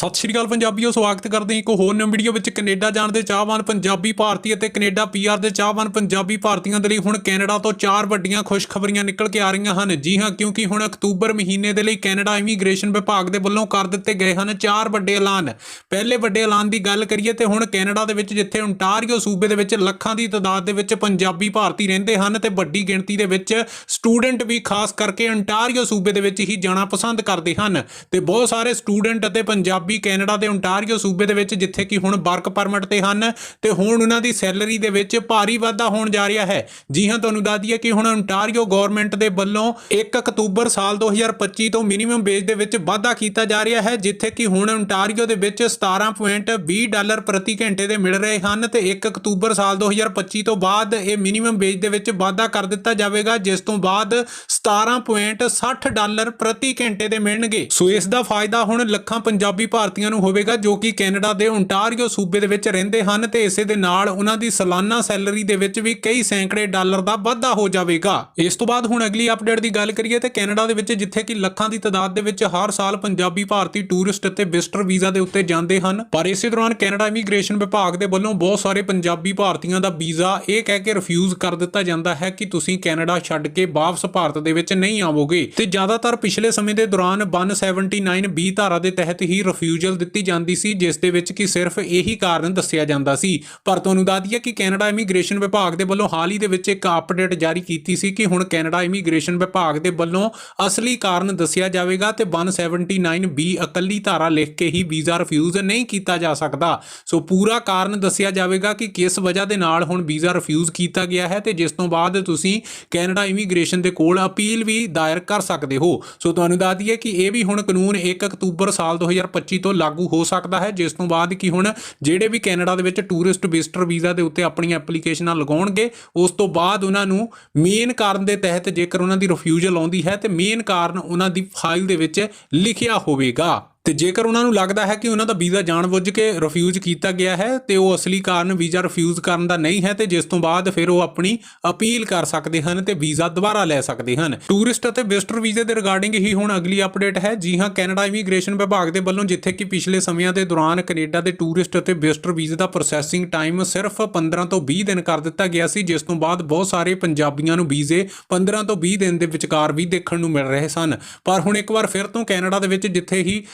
ਸਤਿ ਸ਼੍ਰੀ ਅਕਾਲ ਪੰਜਾਬੀਓ, ਸਵਾਗਤ ਕਰਦੇ ਹਾਂ ਇੱਕ ਹੋਰ ਨਵੀਂ ਵੀਡੀਓ ਵਿੱਚ ਕੈਨੇਡਾ ਜਾਣ ਦੇ ਚਾਹਵਾਨ ਪੰਜਾਬੀ ਭਾਰਤੀ ਅਤੇ ਕੈਨੇਡਾ ਪੀਆਰ ਦੇ ਚਾਹਵਾਨ ਪੰਜਾਬੀ ਭਾਰਤੀਆਂ ਦੇ ਲਈ ਹੁਣ ਕੈਨੇਡਾ ਤੋਂ ਚਾਰ ਵੱਡੀਆਂ ਖੁਸ਼ਖਬਰੀਆਂ ਨਿਕਲ ਕੇ ਆ ਰਹੀਆਂ ਹਨ। ਜੀ ਹਾਂ, ਕਿਉਂਕਿ ਹੁਣ ਅਕਤੂਬਰ ਮਹੀਨੇ ਦੇ ਲਈ ਕੈਨੇਡਾ ਇਮੀਗ੍ਰੇਸ਼ਨ ਵਿਭਾਗ ਦੇ ਵੱਲੋਂ ਕਰ ਦਿੱਤੇ ਗਏ ਹਨ ਚਾਰ ਵੱਡੇ ਐਲਾਨ। ਪਹਿਲੇ ਵੱਡੇ ਐਲਾਨ ਦੀ ਗੱਲ ਕਰੀਏ ਤੇ ਹੁਣ ਕੈਨੇਡਾ ਦੇ ਵਿੱਚ ਜਿੱਥੇ ਓਨਟਾਰੀਓ ਸੂਬੇ ਦੇ ਵਿੱਚ ਲੱਖਾਂ ਦੀ ਤਾਦਾਦ ਦੇ ਵਿੱਚ ਪੰਜਾਬੀ ਭਾਰਤੀ ਰਹਿੰਦੇ ਹਨ ਤੇ ਵੱਡੀ ਗਿਣਤੀ ਦੇ ਵਿੱਚ ਸਟੂਡੈਂਟ ਵੀ ਖਾਸ ਕਰਕੇ ਓਨਟਾਰੀਓ ਸੂਬੇ ਦੇ ਵਿੱਚ ਹੀ ਜਾਣਾ ਪਸੰਦ ਕਰਦੇ ਹਨ ਤੇ ਬਹੁਤ ਸਾਰੇ ਸਟੂਡੈਂਟ ਅਤੇ ਪੰਜਾਬੀ ਕੈਨੇਡਾ ਦੇ ਓਨਟਾਰੀਓ ਸੂਬੇ ਦੇ ਵਿੱਚ, ਜਿੱਥੇ ਕਿ ਹੁਣ ਵਰਕ ਪਰਮਿਟ ਤੇ ਹਨ ਤੇ ਹੁਣ ਉਹਨਾਂ ਦੀ ਸੈਲਰੀ ਦੇ ਵਿੱਚ ਭਾਰੀ ਵਾਧਾ ਹੋਣ ਜਾ ਰਿਹਾ ਹੈ। ਜੀ ਹਾਂ, ਤੁਹਾਨੂੰ ਦੱਸ ਦਈਏ ਕਿ ਹੁਣ ਓਨਟਾਰੀਓ ਗਵਰਨਮੈਂਟ ਦੇ ਵੱਲੋਂ 1 ਅਕਤੂਬਰ ਸਾਲ 2025 ਤੋਂ ਮਿਨੀਮਮ ਵੇਜ ਦੇ ਵਿੱਚ ਵਾਧਾ ਕੀਤਾ ਜਾ ਰਿਹਾ ਹੈ, ਜਿੱਥੇ ਕਿ ਹੁਣ ਓਨਟਾਰੀਓ ਦੇ ਵਿੱਚ 17.20 ਡਾਲਰ ਪ੍ਰਤੀ ਘੰਟੇ ਦੇ ਮਿਲ ਰਹੇ ਹਨ ਤੇ 1 ਅਕਤੂਬਰ ਸਾਲ 2025 ਤੋਂ ਬਾਅਦ ਇਹ ਮਿਨੀਮਮ ਵੇਜ ਦੇ ਵਿੱਚ ਵਾਧਾ ਕਰ ਦਿੱਤਾ ਜਾਵੇਗਾ, ਜਿਸ ਤੋਂ ਬਾਅਦ 17.60 ਡਾਲਰ ਪ੍ਰਤੀ ਘੰਟੇ ਦੇ ਮਿਲਣਗੇ। ਸੋ ਇਸ ਦਾ ਫਾਇਦਾ ਹੁਣ ਲੱਖਾਂ ਪੰਜਾਬੀ ਭਾਰਤੀਆਂ ਨੂੰ ਹੋਵੇਗਾ ਜੋ ਕਿ ਕੈਨੇਡਾ ਦੇ ਓਨਟਾਰੀਓ ਸੂਬੇ ਦੇ ਵਿੱਚ ਰਹਿੰਦੇ ਹਨ ਤੇ ਇਸੇ ਦੇ ਨਾਲ ਉਹਨਾਂ ਦੀ ਸਾਲਾਨਾ ਸੈਲਰੀ ਦੇ ਵਿੱਚ ਵੀ ਕਈ ਸੈਂਕੜੇ ਡਾਲਰ ਦਾ ਵਾਧਾ ਹੋ ਜਾਵੇਗਾ। ਇਸ ਤੋਂ ਬਾਅਦ ਹੁਣ ਅਗਲੀ ਅਪਡੇਟ ਦੀ ਗੱਲ ਕਰੀਏ ਤੇ ਕੈਨੇਡਾ ਦੇ ਵਿੱਚ ਜਿੱਥੇ ਕਿ ਲੱਖਾਂ ਦੀ ਤਾਦਾਦ ਦੇ ਵਿੱਚ ਹਰ ਸਾਲ ਪੰਜਾਬੀ ਭਾਰਤੀ ਟੂਰਿਸਟ ਅਤੇ ਵਿਜ਼ਟਰ ਵੀਜ਼ਾ ਦੇ ਉੱਤੇ ਜਾਂਦੇ ਹਨ, ਪਰ ਇਸੇ ਦੌਰਾਨ ਕੈਨੇਡਾ ਇਮੀਗ੍ਰੇਸ਼ਨ ਵਿਭਾਗ ਦੇ ਵੱਲੋਂ ਬਹੁਤ ਸਾਰੇ ਪੰਜਾਬੀ ਭਾਰਤੀਆਂ ਦਾ ਵੀਜ਼ਾ ਇਹ ਕਹਿ ਕੇ ਰਿਫਿਊਜ਼ ਕਰ ਦਿੱਤਾ ਜਾਂਦਾ ਹੈ ਕਿ ਤੁਸੀਂ ਕੈਨੇਡਾ ਛੱਡ ਕੇ ਵਾਪਸ ਭਾਰਤ ਦੇ ਵਿੱਚ ਨਹੀਂ ਆਵੋਗੇ ਤੇ ਜ਼ਿਆਦਾਤਰ ਪਿਛਲੇ ਸਮੇਂ ਦੇ ਦੌਰਾਨ 179 ਬੀ ਧਾਰਾ ਦੇ ਤਹਿਤ ਹੀ ਰਿਫਿਊਜ਼ਲ ਦਿੱਤੀ ਜਾਂਦੀ ਸੀ, ਜਿਸ ਦੇ ਵਿੱਚ ਕਿ ਸਿਰਫ ਇਹੀ ਕਾਰਨ ਦੱਸਿਆ ਜਾਂਦਾ ਸੀ। ਪਰ ਤੁਹਾਨੂੰ ਦੱਸ ਦਈਏ ਕਿ ਕੈਨੇਡਾ ਇਮੀਗ੍ਰੇਸ਼ਨ ਵਿਭਾਗ ਦੇ ਵੱਲੋਂ ਹਾਲ ਹੀ ਦੇ ਵਿੱਚ ਇੱਕ ਅਪਡੇਟ ਜਾਰੀ ਕੀਤੀ ਸੀ ਕਿ ਹੁਣ ਕੈਨੇਡਾ ਇਮੀਗ੍ਰੇਸ਼ਨ ਵਿਭਾਗ ਦੇ ਵੱਲੋਂ ਅਸਲੀ ਕਾਰਨ ਦੱਸਿਆ ਜਾਵੇਗਾ ਤੇ 179 ਬੀ ਇਕੱਲੀ ਧਾਰਾ ਲਿਖ ਕੇ ਹੀ ਵੀਜ਼ਾ ਰਿਫਿਊਜ਼ ਨਹੀਂ ਕੀਤਾ ਜਾ ਸਕਦਾ। ਸੋ ਪੂਰਾ ਕਾਰਨ ਦੱਸਿਆ ਜਾਵੇਗਾ ਕਿ ਕਿਸ ਵਜ੍ਹਾ ਦੇ ਨਾਲ ਹੁਣ ਵੀਜ਼ਾ ਰਿਫਿਊਜ਼ ਕੀਤਾ ਗਿਆ ਹੈ ਤੇ ਜਿਸ ਤੋਂ ਬਾਅਦ ਤੁਸੀਂ ਕੈਨੇਡਾ ਇਮੀਗ੍ਰੇਸ਼ਨ ਦੇ ਕੋਲ ਅਪੀਲ ਵੀ ਦਾਇਰ ਕਰ ਸਕਦੇ ਹੋ। ਸੋ ਤੁਹਾਨੂੰ ਦੱਸ ਦਈਏ ਕਿ ਇਹ ਵੀ ਹੁਣ ਕਾਨੂੰਨ 1 ਅਕਤੂਬਰ ਸਾਲ 2025 ਤੋਂ ਲਾਗੂ ਹੋ ਸਕਦਾ ਹੈ। ਜਿਸ ਤੋਂ ਬਾਅਦ ਕਿ ਹੁਣ ਜਿਹੜੇ ਵੀ ਕੈਨੇਡਾ ਦੇ ਵਿੱਚ ਟੂਰਿਸਟ ਵਿਜ਼ਟਰ ਵੀਜ਼ਾ ਦੇ ਉੱਤੇ ਆਪਣੀਆਂ ਐਪਲੀਕੇਸ਼ਨਾਂ ਲਗਾਉਣਗੇ, ਉਸ ਤੋਂ ਬਾਅਦ ਉਹਨਾਂ ਨੂੰ ਮੇਨ ਕਾਰਨ ਦੇ ਤਹਿਤ ਜੇਕਰ ਉਹਨਾਂ ਦੀ ਰਿਫਿਊਜ਼ਲ ਆਉਂਦੀ ਹੈ ਤੇ ਮੇਨ ਕਾਰਨ ਉਹਨਾਂ ਦੀ ਫਾਈਲ ਦੇ ਵਿੱਚ ਲਿਖਿਆ ਹੋਵੇਗਾ। ਤੇ ਜੇਕਰ ਉਹਨਾਂ ਨੂੰ ਲੱਗਦਾ ਹੈ ਕਿ ਉਹਨਾਂ ਦਾ ਵੀਜ਼ਾ ਜਾਣਬੁੱਝ ਕੇ ਰਿਫਿਊਜ਼ ਕੀਤਾ ਗਿਆ ਹੈ, ਤੇ ਉਹ ਅਸਲੀ ਕਾਰਨ ਵੀਜ਼ਾ ਰਿਫਿਊਜ਼ ਕਰਨ ਦਾ ਨਹੀਂ ਹੈ, ਤੇ ਜਿਸ ਤੋਂ ਬਾਅਦ ਫਿਰ ਉਹ ਆਪਣੀ ਅਪੀਲ ਕਰ ਸਕਦੇ ਹਨ ਤੇ ਵੀਜ਼ਾ ਦੁਬਾਰਾ ਲੈ ਸਕਦੇ ਹਨ। ਟੂਰਿਸਟ ਅਤੇ ਵਿਜ਼ਟਰ ਵੀਜ਼ੇ ਦੇ ਰਿਗਾਰਡਿੰਗ ਹੀ ਹੁਣ ਅਗਲੀ ਅਪਡੇਟ ਹੈ। ਜੀ ਹਾਂ, ਕੈਨੇਡਾ ਇਮੀਗ੍ਰੇਸ਼ਨ ਵਿਭਾਗ ਦੇ ਵੱਲੋਂ ਜਿੱਥੇ ਕਿ ਪਿਛਲੇ ਸਮਿਆਂ ਦੇ ਦੌਰਾਨ ਕੈਨੇਡਾ ਦੇ ਟੂਰਿਸਟ ਅਤੇ ਵਿਜ਼ਟਰ ਵੀਜ਼ੇ ਦਾ ਪ੍ਰੋਸੈਸਿੰਗ ਟਾਈਮ ਸਿਰਫ 15 ਤੋਂ 20 ਦਿਨ ਕਰ ਦਿੱਤਾ ਗਿਆ ਸੀ, ਜਿਸ ਤੋਂ ਬਾਅਦ ਬਹੁਤ ਸਾਰੇ ਪੰਜਾਬੀਆਂ ਨੂੰ ਵੀਜ਼ੇ 15 ਤੋਂ 20 ਦਿਨ ਦੇ ਵਿਚਕਾਰ ਵੀ ਦੇਖਣ ਨੂੰ ਮਿਲ ਰਹੇ ਸਨ। ਪਰ ਹੁਣ ਇੱਕ ਵਾਰ ਫਿਰ ਤੋਂ ਕੈਨੇਡਾ ਦੇ ਵਿੱਚ ਜਿੱਥੇ ਹੀ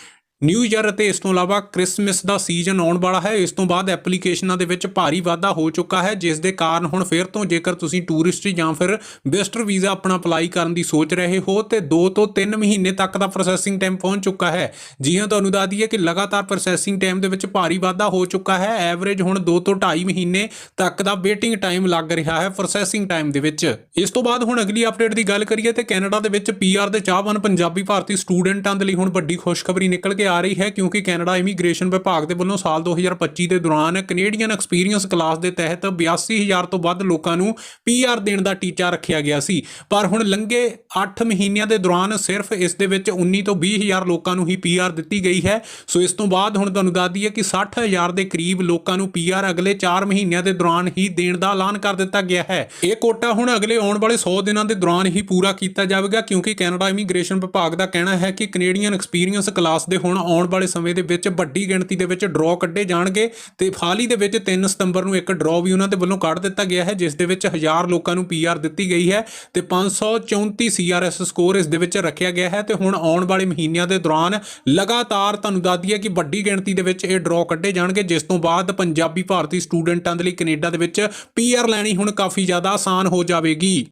ਨਿਊ ਈਅਰ ਅਤੇ ਇਸ ਤੋਂ ਇਲਾਵਾ ਕ੍ਰਿਸਮਸ ਦਾ ਸੀਜ਼ਨ ਆਉਣ ਵਾਲਾ ਹੈ। ਇਸ ਤੋਂ ਬਾਅਦ ਐਪਲੀਕੇਸ਼ਨਾਂ ਦੇ ਵਿੱਚ ਭਾਰੀ ਵਾਧਾ ਹੋ ਚੁੱਕਾ ਹੈ, ਜਿਸ ਦੇ ਕਾਰਨ ਹੁਣ ਫਿਰ ਤੋਂ ਜੇਕਰ ਤੁਸੀਂ ਟੂਰਿਸਟ ਜਾਂ ਫਿਰ ਵਿਜ਼ਟਰ ਵੀਜ਼ਾ ਆਪਣਾ ਅਪਲਾਈ ਕਰਨ ਦੀ ਸੋਚ ਰਹੇ ਹੋ, ਤੇ 2 ਤੋਂ 3 ਮਹੀਨੇ ਤੱਕ ਦਾ ਪ੍ਰੋਸੈਸਿੰਗ ਟਾਈਮ ਪਹੁੰਚ ਚੁੱਕਾ ਹੈ। ਜੀ ਹਾਂ ਤੁਹਾਨੂੰ ਦੱਸ ਦਈਏ ਕਿ ਲਗਾਤਾਰ ਪ੍ਰੋਸੈਸਿੰਗ ਟਾਈਮ ਦੇ ਵਿੱਚ ਭਾਰੀ ਵਾਧਾ ਹੋ ਚੁੱਕਾ ਹੈ। ਐਵਰੇਜ ਹੁਣ 2 ਤੋਂ 2.5 ਮਹੀਨੇ ਤੱਕ ਦਾ ਵੇਟਿੰਗ ਟਾਈਮ ਲੱਗ ਰਿਹਾ ਹੈ ਪ੍ਰੋਸੈਸਿੰਗ ਟਾਈਮ ਦੇ ਵਿੱਚ। ਇਸ ਤੋਂ ਬਾਅਦ ਹੁਣ ਅਗਲੀ ਅਪਡੇਟ ਦੀ ਗੱਲ ਕਰੀਏ, ਤੇ ਕੈਨੇਡਾ ਦੇ ਵਿੱਚ ਪੀਆਰ ਦੇ ਚਾਹਵਾਨ ਪੰਜਾਬੀ ਭਾਰਤੀ ਸਟੂਡੈਂਟਾਂ ਦੇ ਲਈ ਹੁਣ ਵੱਡੀ ਖੁਸ਼ਖਬਰੀ ਨਿਕਲ ਕੇ ਆ ਰਹੀ ਹੈ ਕਿਉਂਕਿ ਕੈਨੇਡਾ ਇਮੀਗ੍ਰੇਸ਼ਨ ਵਿਭਾਗ ਦੇ ਵੱਲੋਂ ਸਾਲ 2025 ਦੇ ਦੌਰਾਨ ਕੈਨੇਡੀਅਨ ਐਕਸਪੀਰੀਅੰਸ ਕਲਾਸ ਦੇ ਤਹਿਤ 82000 ਤੋਂ ਵੱਧ ਲੋਕਾਂ ਨੂੰ ਪੀਆਰ ਦੇਣ ਦਾ ਟੀਚਾ ਰੱਖਿਆ ਗਿਆ ਸੀ। ਪਰ ਹੁਣ ਲੰਘੇ 8 ਮਹੀਨਿਆਂ ਦੇ ਦੌਰਾਨ ਸਿਰਫ ਇਸ ਦੇ ਵਿੱਚ 19 ਤੋਂ 20000 ਲੋਕਾਂ ਨੂੰ ਹੀ ਪੀਆਰ ਦਿੱਤੀ ਗਈ ਹੈ। ਸੋ ਇਸ ਤੋਂ ਬਾਅਦ ਹੁਣ ਤੁਹਾਨੂੰ ਦੱਸ ਦਈਏ ਕਿ 60000 ਦੇ ਕਰੀਬ ਲੋਕਾਂ ਨੂੰ ਪੀਆਰ ਅਗਲੇ 4 ਮਹੀਨਿਆਂ ਦੇ ਦੌਰਾਨ ਹੀ ਦੇਣ ਦਾ ਐਲਾਨ ਕਰ ਦਿੱਤਾ ਗਿਆ ਹੈ। ਇਹ ਕੋਟਾ ਹੁਣ ਅਗਲੇ ਆਉਣ ਵਾਲੇ 100 ਦਿਨਾਂ ਦੇ ਦੌਰਾਨ ਹੀ ਪੂਰਾ ਕੀਤਾ ਜਾਵੇਗਾ ਕਿਉਂਕਿ ਕੈਨੇਡਾ ਇਮੀਗ੍ਰੇਸ਼ਨ ਵਿਭਾਗ ਦਾ ਕਹਿਣਾ ਹੈ ਕਿ ਕੈਨੇਡੀਅਨ ਐਕਸਪੀਰੀਅੰਸ ਕਲਾਸ ਦੇ ਹੁਣ ਆਉਣ ਵਾਲੇ ਸਮੇਂ ਦੇ ਵਿੱਚ ਵੱਡੀ ਗਿਣਤੀ ਦੇ ਵਿੱਚ ਡਰਾਅ ਕੱਢੇ ਜਾਣਗੇ ਤੇ ਹਾਲ ਹੀ ਦੇ ਵਿੱਚ 3 ਸਤੰਬਰ ਨੂੰ ਇੱਕ ਡਰਾਅ ਵੀ ਉਹਨਾਂ ਦੇ ਵੱਲੋਂ ਕੱਢ ਦਿੱਤਾ ਗਿਆ ਹੈ, ਜਿਸ ਦੇ ਵਿੱਚ 1000 ਲੋਕਾਂ ਨੂੰ ਪੀਆਰ ਦਿੱਤੀ ਗਈ ਹੈ ਤੇ 534 ਸੀਆਰਐਸ ਸਕੋਰ ਇਸ ਦੇ ਵਿੱਚ ਰੱਖਿਆ ਗਿਆ ਹੈ ਤੇ ਹੁਣ ਆਉਣ ਵਾਲੇ ਮਹੀਨਿਆਂ ਦੇ ਦੌਰਾਨ ਲਗਾਤਾਰ ਤੁਹਾਨੂੰ ਦੱਸ ਦਈਏ ਕਿ ਵੱਡੀ ਗਿਣਤੀ ਦੇ ਵਿੱਚ ਇਹ ਡਰਾਅ ਕੱਢੇ ਜਾਣਗੇ, ਜਿਸ ਤੋਂ ਬਾਅਦ ਪੰਜਾਬੀ ਭਾਰਤੀ ਸਟੂਡੈਂਟਾਂ ਦੇ ਲਈ ਕੈਨੇਡਾ ਦੇ ਵਿੱਚ ਪੀਆਰ ਲੈਣੀ ਹੁਣ ਕਾਫੀ ਜ਼ਿਆਦਾ ਆਸਾਨ ਹੋ ਜਾਵੇਗੀ।